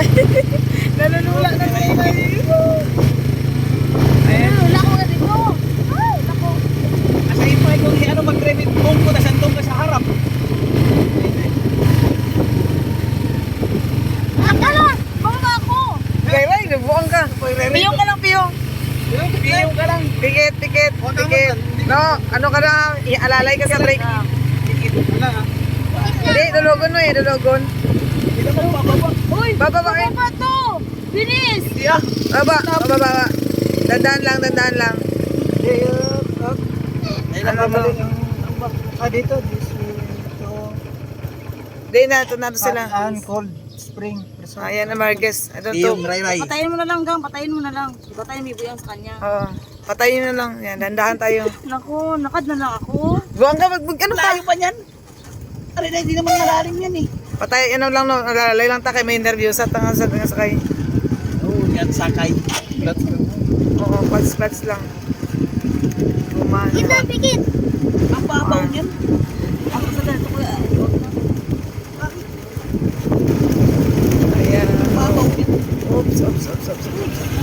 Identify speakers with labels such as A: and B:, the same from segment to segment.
A: Ano
B: may Nalulula na may Ayan.
C: Wala ko na dito. Ay, nako.
A: Asa pa kung ano mag-remit kung ko na sandong ka sa harap.
C: Akala! Bumaba ako!
B: Gay, wait, nagbuang ka. Piyong ka lang, piyong.
A: Piyong ka lang. Kang
B: pikit.
A: mag-
B: No, ano ka lang, ialalay ka sa brake.
A: Tikit wala ha.
B: Hindi, dulugon mo eh, dulugon.
A: Hindi bababa.
C: Uy!
B: Baba, eh.
C: Bumaba to! Bilis!
A: Siya.
B: Baba, baba, baba. Dandaan lang, dandaan lang.
A: Hindi, Ay,
B: Ano to?
A: bak- Ah, dito. This way. Ito.
B: Hindi na, ito na to sila.
A: An cold spring.
B: Ayan na, Marquez. Ito to.
A: Yung ray-ray.
C: Patayin mo na lang, gang. Patayin mo na lang. Patayin mo yung sa kanya.
B: Oo. Patayin na lang. Yan, dandahan tayo.
C: Naku, nakad na lang ako.
B: Buwang ka, mag, mag, ano pa?
A: Layo pa niyan. Aray na, hindi naman malalim yan eh.
B: Patay, ano lang, no, alalay lang ta kay may interview sa tanga sa tanga sakay.
A: Oh, yan sakay. That's
B: Oo, pats, pats lang. Kumain.
C: pikit!
A: Ang babaw niyan.
C: Ako sa ganito ko.
B: Ayan.
A: Ang babaw niyan.
B: Oops, oops, oops, oops.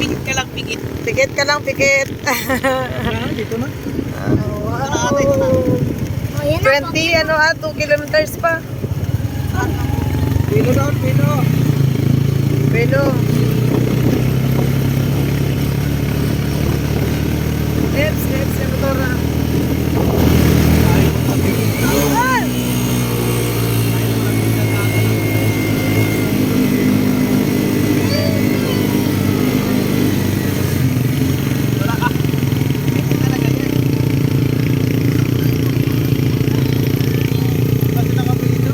A: Pikit ka lang, pikit.
B: Pikit ka lang, pikit.
A: Dito na.
B: wow.
C: Oh, yan
B: 20, ano ah, 2 kilometers pa.
A: Pino doon, pino.
B: Pero, Lips, lips, yung motor na. Ah!
A: Wala ka. Pikit talaga yan. Bakit nakapito?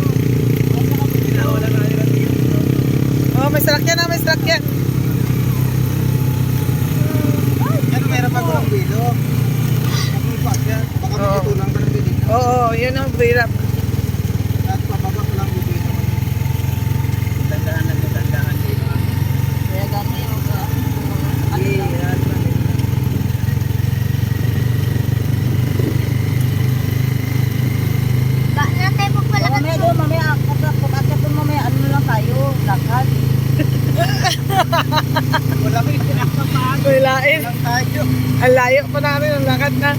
A: Bakit nakapito? Wala na nila dito.
B: Oh, may salakyan na, may salakyan.
A: Yan, meron pa ng bilo. Nakulipat yan. Baka
B: Oo.
A: dito lang ka ng bilo.
B: Oo, yun ang hirap.
A: At pababa ko lang bibilo. Tandaan lang yung tandaan dito.
C: Kaya gamay yung sa Mamaya doon, mamaya. Pagkakit doon mamaya, ano lang tayo. Lakad.
A: Wala ko yung
B: lain.
A: Lang tayo.
B: Ang layo pa namin, ang lakad na.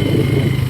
B: Música